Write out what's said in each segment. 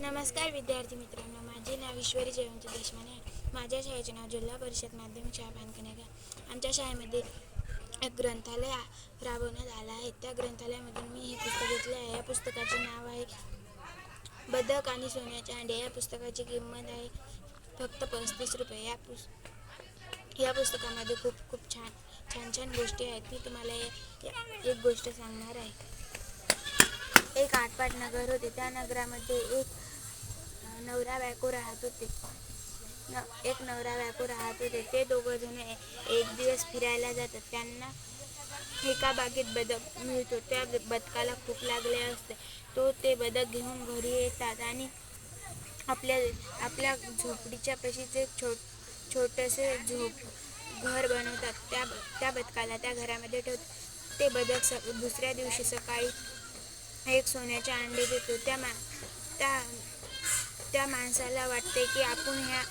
नमस्कार विद्यार्थी मित्रांनो माझे नाव ईश्वरी जयवंत देशमाने आहे. माझ्या शाळेचे नाव जिल्हा परिषद माध्यमिक शाळा भानकनेगा आमच्या शाळेमध्ये एक ग्रंथालय राबवण्यात आलं आहे. त्या ग्रंथालयामधून मी हे पुस्तक घेतले आहे. या पुस्तकाचे नाव आहे बदक आणि सोन्याचे अंडे. या पुस्तकाची किंमत आहे फक्त पस्तीस रुपये. या पुस या पुस्तकामध्ये खूप खूप छान छान छान गोष्टी आहेत. मी तुम्हाला एक गोष्ट सांगणार आहे. एक आटपाट नगर होते. त्या नगरामध्ये एक नवरा बायको राहत होते. न एक नवरा बायको राहत होते. ते दोघं जण एक दिवस फिरायला जातात. त्यांना एका बागेत बदक मिळतो. त्या बदकाला खूप लागले असते. तो ते बदक घेऊन घरी येतात आणि आपल्या आपल्या झोपडीच्या पशीच एक छोट छोटंसे झोप घर बनवतात. त्या त्या बदकाला त्या घरामध्ये ठेवतात. ते बदक स दुसऱ्या दिवशी सकाळी एक सोन्याचे अंडे देतो. त्या मा त्या त्या माणसाला वाटते की आपण ह्या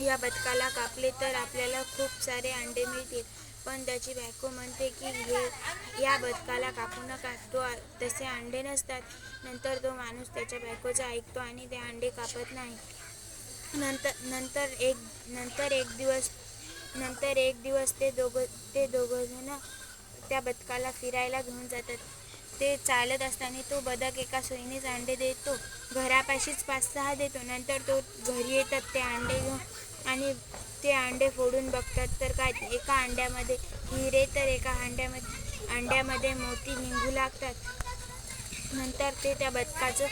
या बदकाला कापले तर आपल्याला खूप सारे अंडे मिळतील. पण त्याची बायको म्हणते की हे या बदकाला कापू नका. तो तसे अंडे नसतात. नंतर तो माणूस त्याच्या बायकोचा ऐकतो आणि ते अंडे कापत नाही. नंतर नंतर एक नंतर एक दिवस नंतर एक दिवस ते दोघं ते दोघंजणं त्या बदकाला फिरायला घेऊन जातात. ते चालत असताना तो बदक एका सोयीनेच अंडे देतो. घरापाशीच पाच सहा देतो. नंतर तो घरी येतात ते अंडे घेऊन आणि ते अंडे फोडून बघतात. तर काय एका अंड्यामध्ये हिरे तर एका अंड्यामध्ये अंड्यामध्ये मोती निघू लागतात. नंतर ते त्या बदकाचं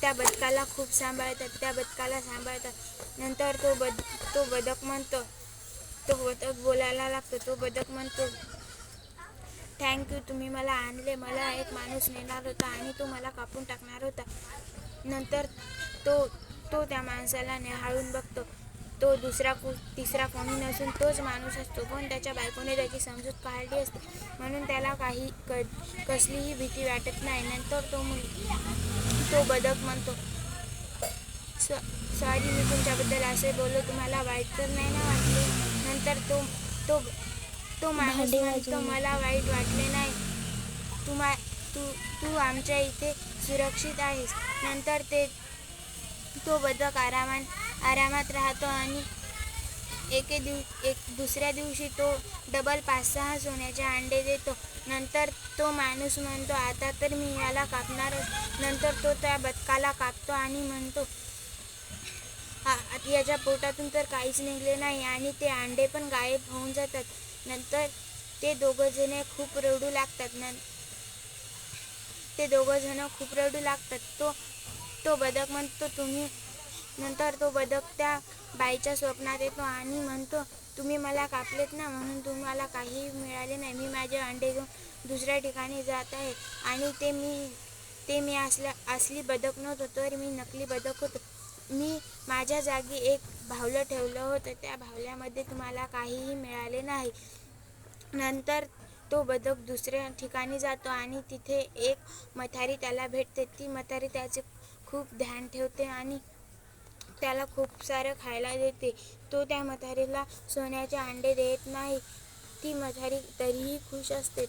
त्या बदकाला खूप सांभाळतात त्या बदकाला सांभाळतात. नंतर तो बद तो बदक म्हणतो तो बदक बोलायला लागतो तो बदक म्हणतो थँक्यू तुम्ही मला आणले. मला एक माणूस नेणार होता आणि तो मला कापून टाकणार होता. नंतर तो तो त्या माणसाला निहाळून बघतो. तो दुसरा कु तिसरा कोणी नसून तोच माणूस असतो. पण त्याच्या बायकोने त्याची समजूत काढली असते. म्हणून त्याला काही क कसलीही भीती वाटत नाही. नंतर तो मुल तो बदक म्हणतो सॉरी मी तुमच्याबद्दल असे बोललो. तुम्हाला वाईट तर नाही ना वाटले? नंतर तो तो तो माणूस भांडे म्हणतो वाजवणे. मला वाईट वाटले नाही. तुम्हा तू तू आमच्या इथे सुरक्षित आहेस. नंतर ते तो बदक आरामात आरामात राहतो आणि एके दिव एक दुसऱ्या दिवशी तो डबल पाच सहा सोन्याचे अंडे देतो. नंतर तो माणूस म्हणतो आता तर मी याला कापणारच. नंतर तो त्या बदकाला कापतो आणि म्हणतो "आ- आ- याच्या पोटातून तर काहीच निघले नाही आणि ते अंडे पण गायब होऊन जातात. नंतर ते दोघंजण खूप रडू लागतात न ते दोघंजण खूप रडू लागतात. तो तो बदक म्हणतो तुम्ही नंतर तो बदक त्या बाईच्या स्वप्नात येतो आणि म्हणतो तुम्ही मला कापलेत ना म्हणून तुम्हाला काहीही मिळाले नाही. मी माझे अंडे घेऊन दुसऱ्या ठिकाणी जात आहे आणि ते मी ते मी असल्या असली बदक नव्हतो तर मी नकली बदक होतो. मी माझ्या जागी एक भावलं ठेवलं होतं. त्या भावल्यामध्ये तुम्हाला काहीही मिळाले नाही. नंतर तो बदक दुसऱ्या ठिकाणी जातो आणि तिथे एक मथारी त्याला भेटते. ती मथारी त्याचे खूप ध्यान ठेवते आणि त्याला खूप सारं खायला देते. तो त्या मथारीला सोन्याचे अंडे देत नाही. ती मथारी तरीही खुश असते.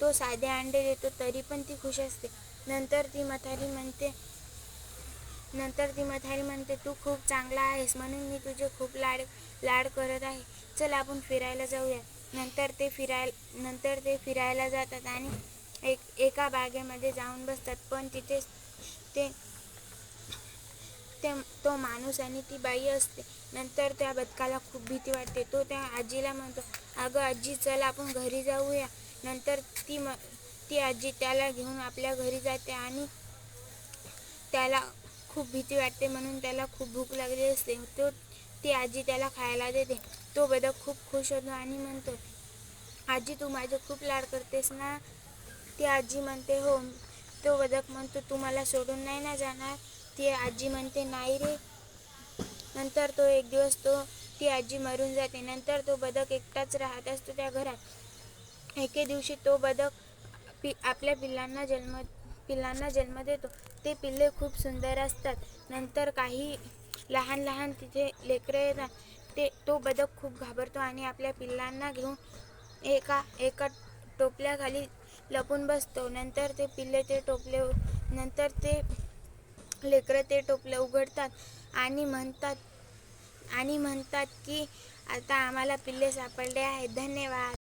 तो साधे अंडे देतो तरी पण ती खुश असते. नंतर ती मथारी म्हणते नंतर ती म्हातारी म्हणते तू खूप चांगला आहेस म्हणून मी तुझे खूप लाड लाड करत आहे. चल आपण फिरायला जाऊया. नंतर ते फिराय नंतर ते फिरायला जातात आणि एक एका बागेमध्ये जाऊन बसतात. पण तिथे ते ते तो माणूस आणि ती बाई असते. नंतर त्या बदकाला खूप भीती वाटते. तो त्या आजीला म्हणतो अगं आजी चल आपण घरी जाऊया. नंतर ती म ती आजी त्याला घेऊन आपल्या घरी जाते आणि त्याला खूप भीती वाटते म्हणून त्याला खूप भूक लागली असते. तो ती आजी त्याला खायला देते. तो बदक खूप खुश होतो आणि म्हणतो आजी तू माझे खूप लाड करतेस ना? ती आजी म्हणते हो. तो बदक म्हणतो तू मला सोडून नाही ना जाणार? ती आजी म्हणते नाही रे. नंतर तो एक दिवस तो ती आजी मरून जाते. नंतर तो बदक एकटाच राहत असतो त्या घरात. एके दिवशी तो बदक पि आपल्या पिल्लांना जन्म पिल्लांना जन्म देतो. ते पिल्ले खूप सुंदर असतात. नंतर काही लहान लहान तिथे लेकरं येतात. ते तो बदक खूप घाबरतो आणि आपल्या पिल्लांना घेऊन एका एका टोपल्याखाली लपून बसतो. नंतर ते पिल्ले ते टोपले नंतर ते लेकरं ते टोपले उघडतात आणि म्हणतात आणि म्हणतात की आता आम्हाला पिल्ले सापडले आहेत. धन्यवाद.